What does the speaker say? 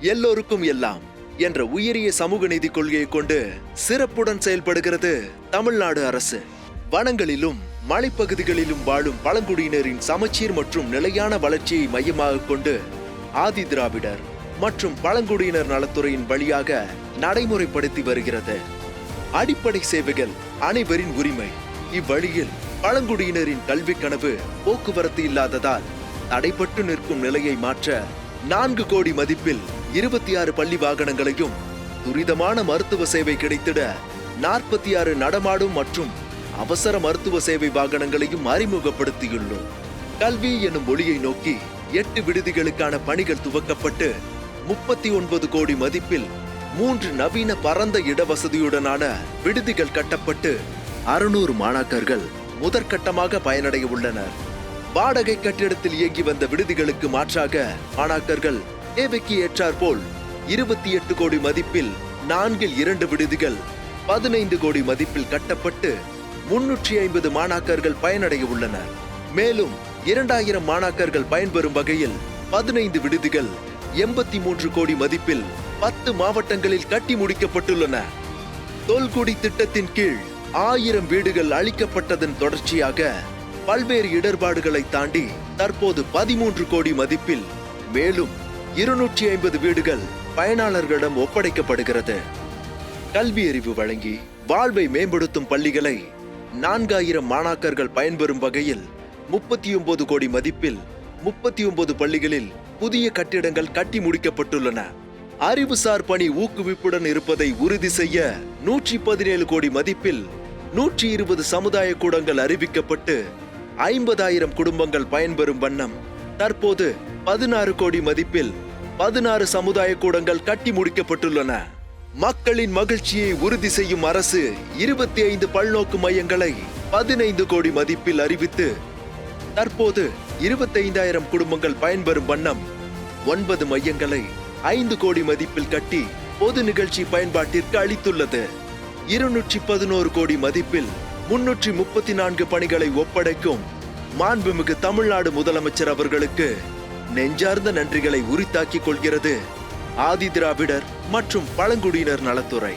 எல்லோருக்கும் எல்லாம் என்ற உயரிய சமூக நீதி கொள்கையை கொண்டு சிறப்புடன் செயல்படுகிறது தமிழ்நாடு அரசு. வனங்களிலும் மலைப்பகுதிகளிலும் வாழும் பழங்குடியினரின் சமச்சீர் மற்றும் நிலையான வளர்ச்சியை மையமாக கொண்டு ஆதி திராவிடர் மற்றும் பழங்குடியினர் நலத்துறையின் வழியாக நடைமுறைப்படுத்தி வருகிறது. அடிப்படை சேவைகள் அனைவரின் உரிமை. இவ்வழியில் பழங்குடியினரின் கல்வி கனவு போக்குவரத்து இல்லாததால் தடைப்பட்டு நிற்கும் நிலையை மாற்ற நான்கு கோடி மதிப்பில் இருபத்தி ஆறு பள்ளி வாகனங்களையும் துரிதமான மருத்துவ சேவை கிடைத்திட நாற்பத்தி ஆறு நடமாடும் மற்றும் அவசர மருத்துவ சேவை வாகனங்களையும் அறிமுகப்படுத்தியுள்ளோம். கல்வி எனும் மொழியை நோக்கி எட்டு விடுதிகளுக்கான பணிகள் துவக்கப்பட்டு முப்பத்தி ஒன்பது கோடி மதிப்பில் மூன்று நவீன பரந்த இடவசதியுடனான விடுதிகள் கட்டப்பட்டு அறுநூறு மாணாக்கர்கள் முதற்கட்டமாக பயனடைய உள்ளனர். வாடகை கட்டிடத்தில் இயங்கி வந்த விடுதிகளுக்கு மாற்றாக மாணாக்கர்கள் தேவைக்கு ஏற்றாற்போல் இருபத்தி எட்டு கோடி மதிப்பில் நான்கில் இரண்டு விடுதிகள் பதினைந்து கோடி மதிப்பில் கட்டப்பட்டு முன்னூற்றி ஐம்பது மாணாக்கர்கள் பயனடைய உள்ளனர். மேலும் இரண்டாயிரம் மாணாக்கர்கள் பயன்பெறும் வகையில் பதினைந்து விடுதிகள் எண்பத்தி மூன்று கோடி மதிப்பில் பத்து மாவட்டங்களில் கட்டி முடிக்கப்பட்டுள்ளன. தொல்குடி திட்டத்தின் கீழ் ஆயிரம் வீடுகள் அளிக்கப்பட்டதன் தொடர்ச்சியாக பல்வேறு இடர்பாடுகளை தாண்டி தற்போது பதிமூன்று கோடி மதிப்பில் மேலும் இருநூற்றி ஐம்பது வீடுகள் பயனாளர்களிடம் ஒப்படைக்கப்படுகிறது. கல்வி அறிவு வழங்கி வாழ்வை மேம்படுத்தும் பள்ளிகளை நான்காயிரம் மாணாக்கர்கள் பயன்பெறும் வகையில் முப்பத்தி ஒன்பது கோடி மதிப்பில் முப்பத்தி ஒன்பது பள்ளிகளில் புதிய கட்டிடங்கள் கட்டி முடிக்கப்பட்டுள்ளன. அறிவுசார் பணி ஊக்குவிப்புடன் இருப்பதை உறுதி செய்ய நூற்றி பதினேழு கோடி மதிப்பில் நூற்றி இருபது சமுதாய கூடங்கள் அறிவிக்கப்பட்டு ஐம்பதாயிரம் குடும்பங்கள் பயன்பெறும் வண்ணம். தற்போது பதினாறு கோடி மதிப்பில் பதினாறு சமுதாய கூடங்கள் கட்டி முடிக்கப்பட்டுள்ளன. மக்களின் மகிழ்ச்சியை உறுதி செய்யும் அரசு இருபத்தி ஐந்து பல்நோக்கு மையங்களை பதினைந்து கோடி மதிப்பில் அறிவித்து தற்போது இருபத்தைந்தாயிரம் குடும்பங்கள் பயன்பெறும் வண்ணம் ஒன்பது மையங்களை ஐந்து கோடி மதிப்பில் கட்டி பொது நிகழ்ச்சி பயன்பாட்டிற்கு அளித்துள்ளது. இருநூற்றி பதினோரு கோடி மதிப்பில் முன்னூற்றி முப்பத்தி நான்கு பணிகளை ஒப்படைக்கும் மாண்புமிகு தமிழ்நாடு முதலமைச்சர் அவர்களுக்கு நெஞ்சார்ந்த நன்றிகளை உரித்தாக்கிக் கொள்கிறது. ஆதி திராவிடர் மற்றும் பழங்குடியினர் நலத்துறை.